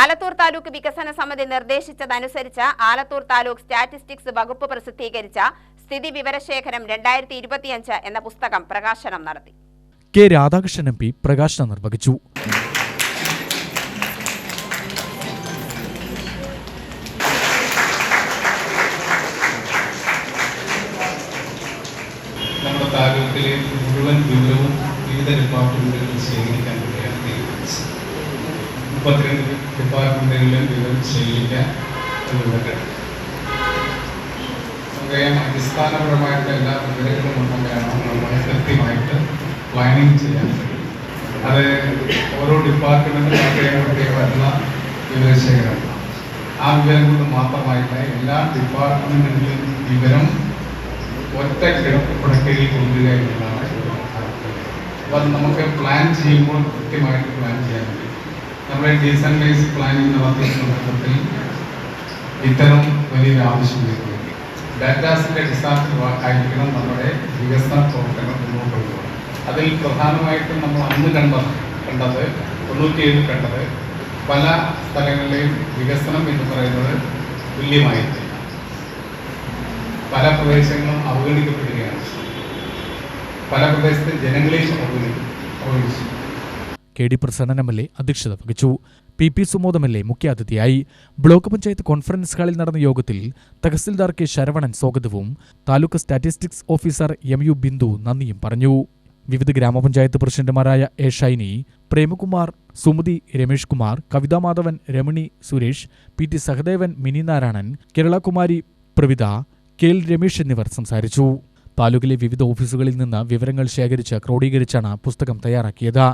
ആലത്തൂർ താലൂക്ക് വികസന സമിതി നിർദ്ദേശിച്ചതനുസരിച്ച് ആലത്തൂർ താലൂക്ക് സ്റ്റാറ്റിസ്റ്റിക്സ് വകുപ്പ് പ്രസിദ്ധീകരിച്ച സ്ഥിതി വിവരശേഖരം രണ്ടായിരത്തി ഇരുപത്തിയഞ്ച് എന്ന പുസ്തകം പ്രകാശനം നടത്തി. കെ രാധാകൃഷ്ണൻ എം പി പ്രകാശനം നിർവഹിച്ചു. നമ്മുടെ താലൂക്കിലെ മുഴുവൻ വിവരവും വിവിധ ഡിപ്പാർട്ട്മെന്റുകളിൽ ശേഖരിക്കാൻ മുപ്പത്തിരണ്ട് ഡിപ്പാർട്ട്മെന്റുകളിലും വിവരം ചെയ്യില്ല അനുവദിക്കണം നമുക്കറിയാം അടിസ്ഥാനപരമായിട്ട് എല്ലാ വിവരങ്ങളും ഉണ്ടെങ്കിലാണ് നമ്മൾ കൃത്യമായിട്ട് പ്ലാനിങ് ചെയ്യാൻ കഴിയും അത് ഓരോ ഡിപ്പാർട്ട്മെന്റിലും പ്രത്യേകം വരുന്ന വിവരശേഖരം. ആ വിവരം കൊണ്ട് മാത്രമായിട്ട് എല്ലാ ഡിപ്പാർട്ട്മെന്റിലും വിവരം ഒറ്റ കിടപ്പുടക്കയിൽ കൊണ്ടുവരിക എന്നുള്ളതാണ് അപ്പോൾ അത് നമുക്ക് പ്ലാൻ ചെയ്യുമ്പോൾ കൃത്യമായിട്ട് പ്ലാൻ ചെയ്യാൻ പറ്റും നമ്മുടെ ഡീസന്റൈസ് പ്ലാനിംഗ് നടത്തുന്ന സന്ദർഭത്തിൽ ഇത്തരം വലിയൊരു ആവശ്യം വരുന്നു ഡാറ്റാസിന്റെ അടിസ്ഥാനത്തിൽ ആയിരിക്കണം നമ്മുടെ വികസന പ്രവർത്തനം മുന്നോട്ട് കൊണ്ടുപോകുന്നത്. അതിൽ പ്രധാനമായിട്ടും നമ്മൾ അന്ന് കണ്ടത് കണ്ടത് തൊണ്ണൂറ്റിയേഴ് കണ്ടത് പല സ്ഥലങ്ങളിലെയും വികസനം എന്ന് പറയുന്നത് തുല്യമായിട്ടില്ല. പല പ്രദേശങ്ങളും അവഗണിക്കപ്പെടുകയാണ്. പല പ്രദേശത്തെ ജനങ്ങളെയും അവഗണിക്കും അവഗണിച്ചു. K D Prasannan M L A അധ്യക്ഷത വഹിച്ചു. P P Sumodam L A മുഖ്യാതിഥിയായി. ബ്ലോക്ക് പഞ്ചായത്ത് കോൺഫറൻസ് ഹാളിൽ നടന്ന യോഗത്തിൽ തഹസിൽദാർ കെ ശരവണൻ സ്വാഗതവും taluk statistics officer M U Bindu നന്ദിയും പറഞ്ഞു. വിവിധ ഗ്രാമപഞ്ചായത്ത് പ്രസിഡന്റുമാരായ A Shiny Premakumar Sumathi Ramesh Kumar Kavitha Madhavan Ramani Suresh P T Sahadevan Mini Narayanan Keralakumari Pravitha K L Ramesh എന്നിവർ സംസാരിച്ചു. താലൂക്കിലെ വിവിധ ഓഫീസുകളിൽ നിന്ന് വിവരങ്ങൾ ശേഖരിച്ച് ക്രോഡീകരിച്ചാണ് പുസ്തകം തയ്യാറാക്കിയത്.